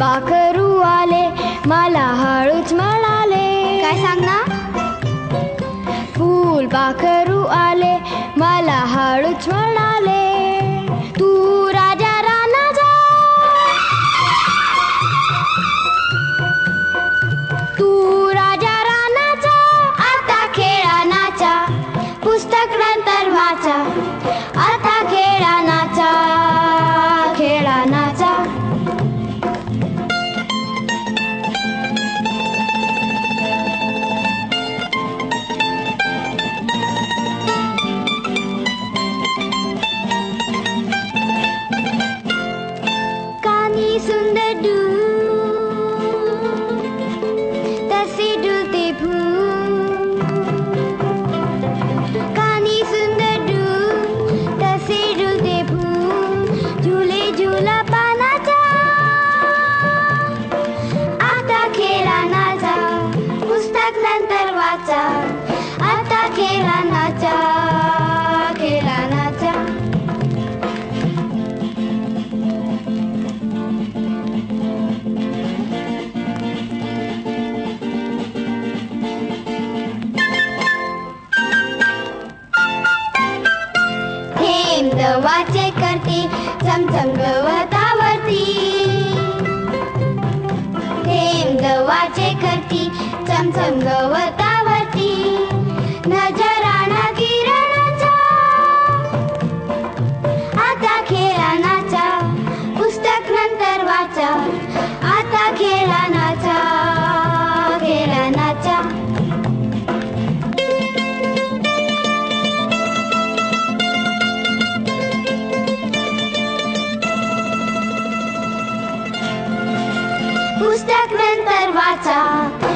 पाखरू आले? मला हळूच म्हणाले काय सांग ना फुल पाखर वाचे करते चमचम गवतावरती थेंब वाचे करती चमचम गवतावरती नजराना किरणाचा आता खेळणाचा पुस्तक नंतर वाचा आता खेळा Mentor Vacha.